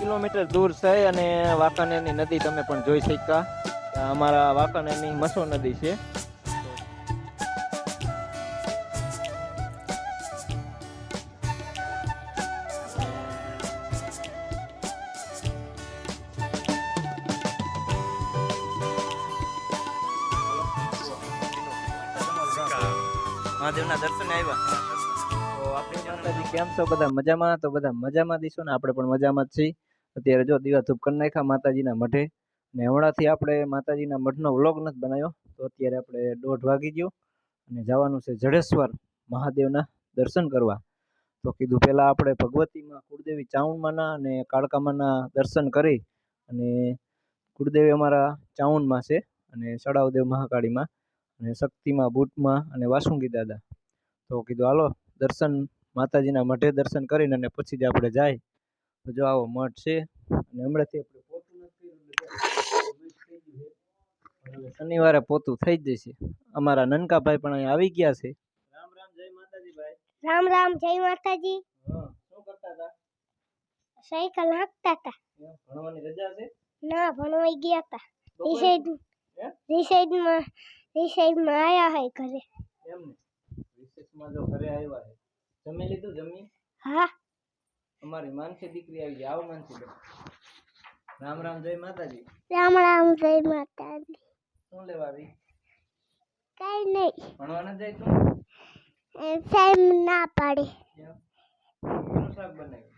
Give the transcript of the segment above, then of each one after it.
Kilometre દૂર છે અને વાંકાનેરની નદી તમે પણ જોઈ શક્યા. અમારા વાંકાનેરની મસો નદી છે. મહાદેવના દર્શન આવ્યા. તો આપણે માતાજી કેમ છો? બધા મજામાં? તો બધા મજામાં દઈશું ને? આપણે પણ મજામાં જ છીએ. અત્યારે જો દીવા ધૂપ કરી નાખ્યા માતાજીના મઢે ને હમણાંથી આપણે માતાજીના મઢનો વ્લોગ નથી બનાવ્યો, તો અત્યારે આપણે દોઢ વાગી ગયો અને જવાનું છે જડેશ્વર મહાદેવના દર્શન કરવા. તો કીધું પહેલાં આપણે ભગવતીમાં કુળદેવી ચાઉણમાના અને કાળકામાના દર્શન કરી અને કુળદેવી અમારા ચાઉનમાં છે અને સડાવદેવ મહાકાળીમાં અને શક્તિમાં બુટમાં અને વાસુંગી દાદા. તો કીધું હાલો દર્શન માતાજીના મઢે દર્શન કરીને અને પછી જ આપણે જાય જો આવો મઠ છે અને હમણાંથી આપણે પોતું નથી શનિવારે પોતું થઈ જ જશે. અમારા નનકાભાઈ પણ અહીં આવી ગયા છે. રામ રામ જય માતાજી ભાઈ રામ રામ જય માતાજી. શું કરતા હતા? સાયકલ હાંકતા હતા. ભણવાની રજા છે? ના ભણવાઈ ગયા હતા? રિસાઈડ? રિસાઈડમાં રિસાઈડમાં આયા હોય ઘરે. એમ ને રિસેસમાં જો ઘરે આવ્યા છે જમી લીધું જમી? હા. અમારી માનસી દીકરી આવી જાય આવો માનસી બેન. રામ રામ જય માતાજી. રામ રામ જય માતાજી. શું લેવા આવી? કઈ નહીં ભણવા ન જાય તું? સેમ ના પાડે. શેનું શાક બનાવ્યું?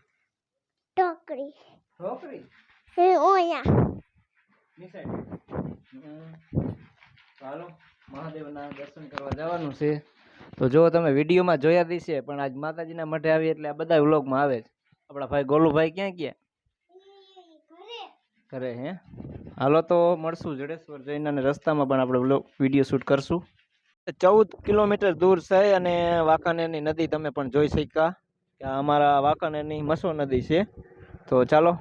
ટોકરી ટોકરી એ ઓયા. ચાલો મહાદેવના દર્શન કરવા જવાનું છે. તો જો તમે વિડીયોમાં જોયા દીશે પણ આજ માતાજીના મઠે આવી એટલે આ બધા વ્લોગમાં આવે છે આપણા ભાઈ ગોલુભાઈ ક્યાં ગયા? ઘરે, હે? હાલો તો મળશું જડેશ્વર જઈને અને રસ્તામાં પણ આપણે વીડિયો શૂટ કરશું. ચૌદ કિલોમીટર દૂર છે અને વાંકાનેરની નદી તમે પણ જોઈ શક્યા કે અમારા વાંકાનેરની મસો નદી છે. તો ચાલો,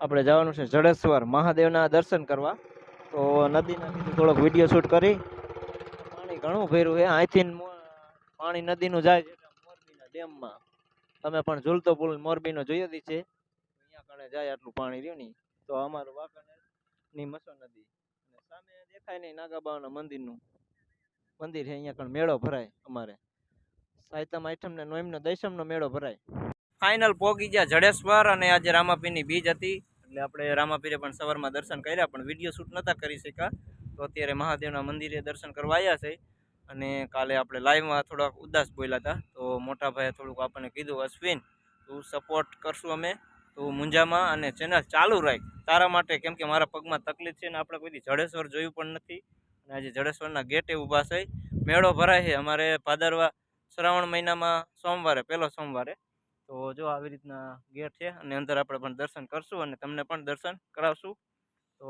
આપણે જવાનું છે જડેશ્વર મહાદેવના દર્શન કરવા. તો નદીના થોડોક વીડિયો શૂટ કરી. પાણી ઘણું ભર્યું છે. અહીંથી પાણી નદીનું જાય ડેમમાં. તમે પણ ઝૂલતો પુલ મોરબીનો જોયો છે. અહીંયા કણે જાય આટલું પાણી રહ્યું નહીં. તો અમારું વાંકાનેરની મસો નદી. સામે દેખાય નહીં નાગાબાવાના મંદિરનું. મંદિર છે, અહીંયા કણ મેળો ભરાય અમારે. સાહિત્યમ આઈટમ ને નોઈમનો દશમનો મેળો ભરાય. ફાઇનલ પોગી ગયા જડેશ્વર અને આજે રામાપીરની બીજ હતી. એટલે આપણે રામાપીરે પણ સવારમાં દર્શન કર્યા, પણ વીડિયો શૂટ નહોતા કરી શક્યા. તો અત્યારે મહાદેવના મંદિરે દર્શન કરવા આવ્યા છે. અને કાલે આપણે લાઈવમાં થોડાક ઉદાસ બોલ્યા હતા. તો મોટા ભાઈએ થોડુંક આપણને કીધું, અશ્વિન, તું સપોર્ટ કરશું અમે. તું મુંજામાં અને ચેનલ ચાલુ રાખ. તારા માટે કેમ કે મારા પગમાં તકલીફ છે ને આપણે કોઈ દી જડેશ્વર જોયું પણ નથી. અને આજે જડેશ્વરના ગેટે ઊભા છે. મેળો ભરાય છે અમારે ભાદરવા શ્રાવણ મહિનામાં સોમવારે, પહેલો સોમવારે. તો જો આવી રીતના ગેટ છે અને અંદર આપણે પણ દર્શન કરશું અને તમને પણ દર્શન કરાવશું. તો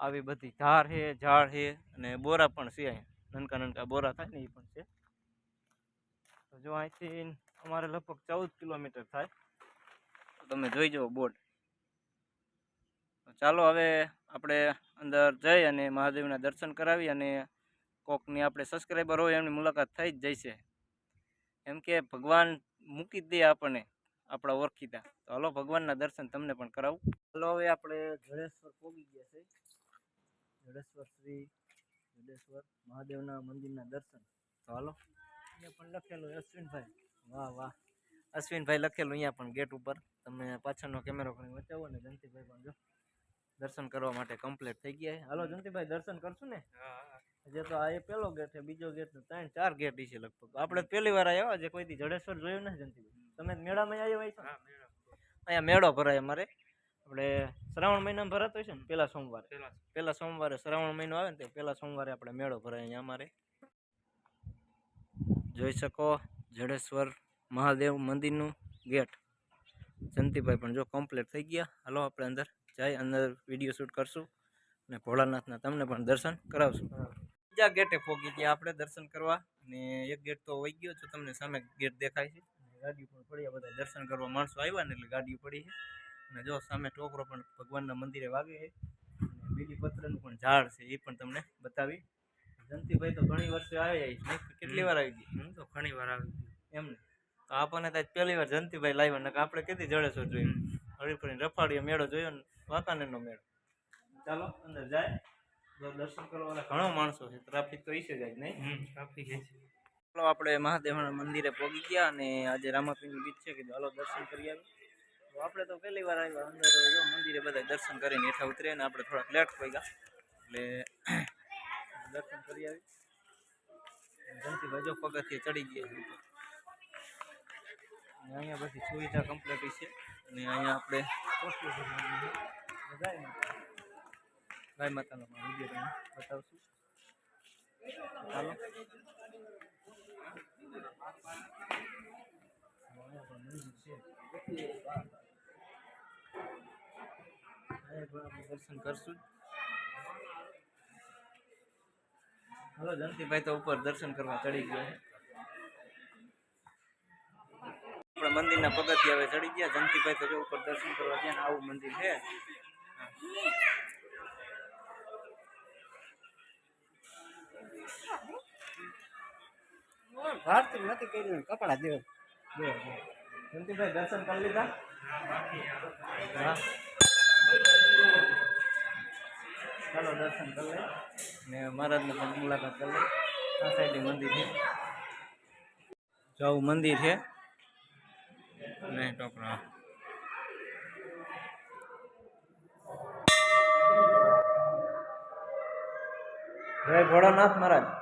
આવી બધી ધાર છે, ઝાડ છે અને બોરા પણ છે અહીંયા. નનકા નનકા બોરા થાય ને એ પણ છે. તો જો અહીંથી અમારે લગભગ ચૌદ કિલોમીટર થાય. તો તમે જોઈ જુઓ તો ચાલો હવે આપણે અંદર જઈ અને મહાદેવના દર્શન કરાવી અને કોકની આપણે સબસ્ક્રાઈબર હોય એમની મુલાકાત થઈ જ જશે એમ કે ભગવાન મૂકી દે આપણને, આપણા ઓળખીતા. તો હલો ભગવાનના દર્શન તમને પણ કરાવું. હલો હવે આપણે જડેશ્વર પહોંચી ગયા છે. જડેશ્વર શ્રી જડેશ્વર મહાદેવના મંદિરના દર્શન. તો હાલો. અહીંયા પણ લખેલું અશ્વિનભાઈ. વાહ વાહ. અશ્વિનભાઈ લખેલું અહીંયા પણ ગેટ ઉપર. તમે પાછળનો કેમેરો કરીને બચાવો ને જંતીભાઈ પણ જો. દર્શન કરવા માટે કમ્પ્લીટ થઈ ગયા. હાલો જંતીભાઈ દર્શન કરશું ને? જે તો આ એ પેલો ગેટ છે બીજો ગેટ ત્રણ ચાર ગેટ છે લગભગ. આપણે પહેલી વાર આવ્યા જે કોઈ દી જડેશ્વર જોયું ને જંતીભાઈ તમે મેળામાં આવ્યા હોય? અહીંયા મેળો ભરાય અમારે. આપણે શ્રાવણ મહિનામાં ભરાતો હોય છે ને પહેલા સોમવારે? પહેલા સોમવારે. શ્રાવણ મહિનો આવે ને તે પહેલા સોમવારે આપણે મેળો ભરાય અહીંયા અમારે. જોઈ શકો જડેશ્વર મહાદેવ મંદિરનું ગેટ. જંતીભાઈ પણ જો કમ્પ્લીટ થઈ ગયા. હાલો આપણે અંદર જાય અંદર વીડિયો શૂટ કરશું અને ભોળાનાથના તમને પણ દર્શન કરાવશું. બીજા ગેટે પહોંચી ગયા આપણે દર્શન કરવા અને એક ગેટ તો વહી ગયો તો તમને સામે ગેટ દેખાય છે. ગાડીઓ પણ પડી બધા દર્શન કરવા માણસો આવ્યા ને એટલે ગાડીઓ પડી છે. અને જો સામે ટોકરો પણ ભગવાનના મંદિરે વાગે છે. અને બીજી પત્રનું પણ ઝાડ છે એ પણ તમને બતાવી. જંતીભાઈ તો ઘણી વર્ષે આવ્યા જાય કેટલી વાર આવી ગઈ? હું તો ઘણી વાર આવી એમ એમને તો આપણને તો પહેલી વાર જંતીભાઈ લાવ્યા નકર આપણે કેટલી જડેશ્વર જોયું? હરિફરીને રફાડીએ મેળો જોયો ને વાંકાનેરનો મેળો. ચાલો અંદર જાય. જો દર્શન કરવાના ઘણો માણસો છે ટ્રાફિક તો ઈસે જાય નહીં? ટ્રાફિક છે. ચાલો આપણે મહાદેવના મંદિરે પહોંચી ગયા અને આજે રામાપીની બીચ છે કે ચાલો દર્શન કરી આવી તો આપણે તો પહેલી વાર આવ્યા અંદર મંદિરે બધા દર્શન કરીને હેઠા ઉતરે ને આપણે થોડાક લેટ થઈ ગયા એટલે દર્શન કરી આવી. જંતીભાઈ જો પગથિયે ચડી ગયા અને અહીંયા બધી સુવિધા કમ્પ્લીટ છે. અને અહીંયા આપણે ગયા માતાનો વીડિયો તમને બતાવશું. ચાલો મંદિર છે. દર્શન કરશું. હલો જંતીભાઈ તો ઉપર દર્શન કરવા ચડી ગયા છે આપણે મંદિરના પગથિયા હવે ચડી ગયા. જંતીભાઈ તો જો ઉપર દર્શન કરવા ગયા આવું મંદિર છે ભારતી નથી કર્યું કપડા દેવ. જંતીભાઈ દર્શન કરી લીધા? હા. ચાલો દર્શન કરી લે ને મહારાજને પણ મુલાકાત કરી લે આ સાઈડે મંદિર છે. જો મંદિર છે. ને ટોકરા જય ભોળાનાથ મહારાજ.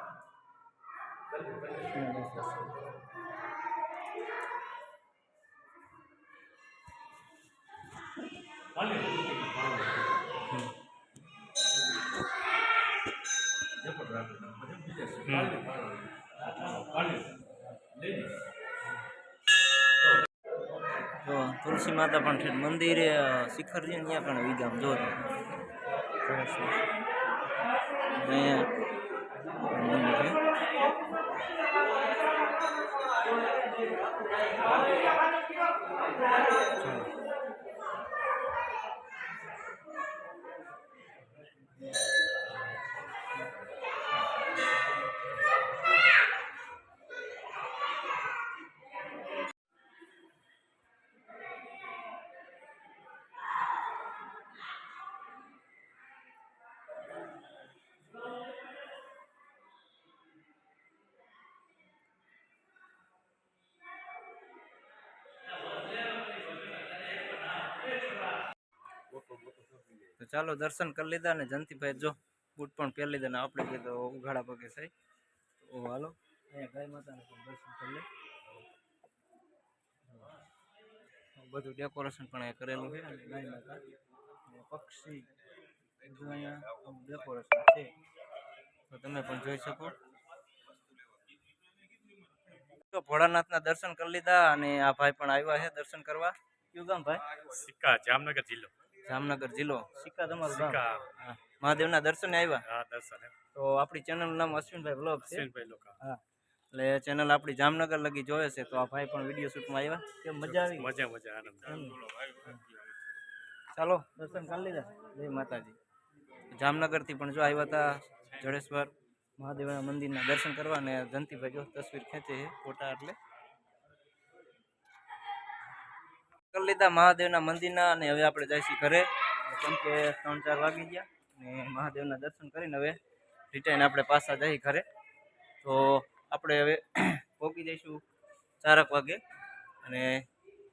તુલસી માતા પણ છે. મંદિરે શિખરજી ત્યાં પણ વિગામ જો ચાલો દર્શન કરી લીધા ને જંતીભાઈ જો બૂટ પણ પહેરી લીધા ને આપણે કીધું તો ઉઘાડા પગે થઈ. તો હાલો, અહીંયા ગાય માતાને પણ દર્શન કરી લે બધું ડેકોરેશન પણ અહીંયા કરેલું છે અને ગાય માતા પક્ષી અહીંયા ડેકોરેશન છે. તો તમે પણ જોઈ શકો. તો ભોળાનાથના દર્શન કરી લીધા અને આ ભાઈ પણ આવ્યા છે દર્શન કરવા. કયું ગામ ભાઈ? સિક્કા, જામનગર જિલ્લો. જામનગર જિલ્લો. સિક્કા તમારું ગામ. મહાદેવના દર્શને આવ્યા? હા દર્શન તો આપણી ચેનલનું નામ અશ્વિનભાઈ બ્લોગ છે. અશ્વિનભાઈ લોકો હા. એટલે ચેનલ આપણી જામનગર લગી જોવે છે. તો આ ભાઈ પણ વીડિયો શૂટમાં આવ્યા. કેમ મજા આવી? મજા મજા આનંદ ચાલો દર્શન કરી લીધા. જય માતાજી. જામનગરથી પણ જો આવ્યા હતા જડેશ્વર મહાદેવના મંદિરના દર્શન કરવા અને જનતીભાઈ જો તસવીર ખેંચે છે ફોટા એટલે. કરી લીધા મહાદેવના મંદિરના અને હવે આપણે જઈશું ઘરે. કેમ કે ત્રણ ચાર વાગી ગયા અને મહાદેવના દર્શન કરીને હવે રિટર્ન આપણે પાછા જઈએ ઘરે. તો આપણે હવે પહોંચી જઈશું ચારક વાગે. અને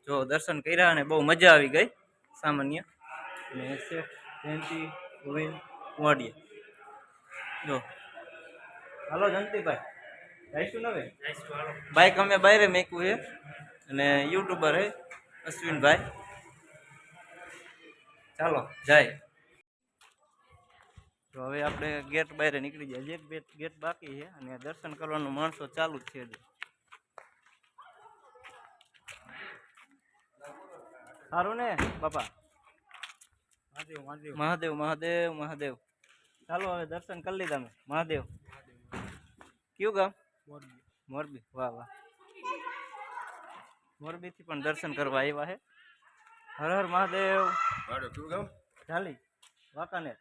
જો દર્શન કર્યા અને બહુ મજા આવી ગઈ સામાન્ય. અને જયંતિ ગોવિંદ કુંવાડિયા. જો. હાલો જયંતિભાઈ જઈશું ને હવે? બાઇક અમે બહાર મેક્યું છે અને યુટ્યુબર હે અશ્વિનભાઈ ચાલો જાય તો હવે આપણે ગેટ બહાર નીકળી જાય એક બે ગેટ બાકી છે અને દર્શન કરવાનું માણસો ચાલુ જ છે હજી. સારું ને બાપા? મહાદેવ મહાદેવ. મહાદેવ મહાદેવ મહાદેવ. ચાલો હવે દર્શન કરી લીધા મેં મહાદેવ. કયું ગામ? મોરબી. વાહ વાહ. મોરબીથી પણ દર્શન કરવા આવ્યા છે હર હર મહાદેવ. ચાલી વાંકાનેર.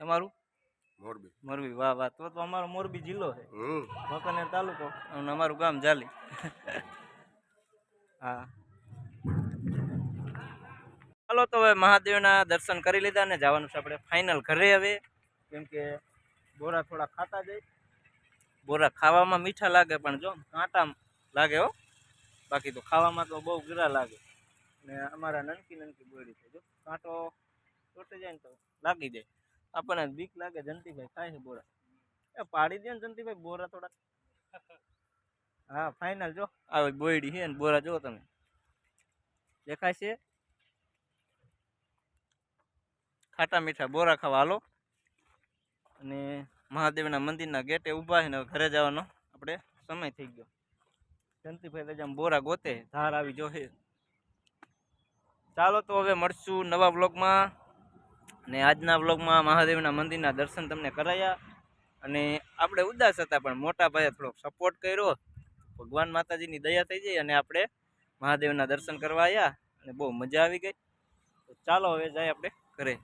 તમારું? મોરબી. મોરબી વાહ વાહ. તો તો અમારો મોરબી જિલ્લો છે વાંકાનેર તાલુકો. અને અમારું ગામ જાલી હા. ચાલો તો હવે મહાદેવના દર્શન કરી લીધા ને જવાનું છે આપણે ફાઇનલ ઘરે હવે. કેમ કે બોરા થોડા ખાતા જાય. બોરા ખાવામાં મીઠા લાગે પણ જો કાંટા લાગે હો. બાકી તો ખાવામાં તો બહુ ગીરા લાગે. ને અમારા નનકી નનકી બોયડી છે, જો. કાંટો તૂટી જાય ને તો લાગી જાય. આપણને બીક લાગે જંતીભાઈ ખાય છે બોરા. એ પાડી દે ને જંતીભાઈ બોરા થોડા હા ફાઇનલ જો. આવે બોયડી છે ને, બોરા જો તમે. દેખાય છે? ખાટા મીઠા બોરા ખાવા, હાલો. અને મહાદેવના મંદિરના ગેટે ઊભા છે ને ઘરે જવાનો. આપણે સમય થઈ ગયો. જંતીભાઈ તો બોરા ગોતે, ધાર આવી જોહે ચાલો તો હવે મળશું નવા બ્લોગમાં અને આજના બ્લોગમાં મહાદેવના મંદિરના દર્શન તમને કરાયા. અને આપણે ઉદાસ હતા, પણ મોટા ભાઈએ થોડોક સપોર્ટ કર્યો. ભગવાન માતાજીની દયા થઈ જાય અને આપણે મહાદેવના દર્શન કરવા આવ્યા અને બહુ મજા આવી ગઈ. તો ચાલો હવે જાય આપણે ઘરે.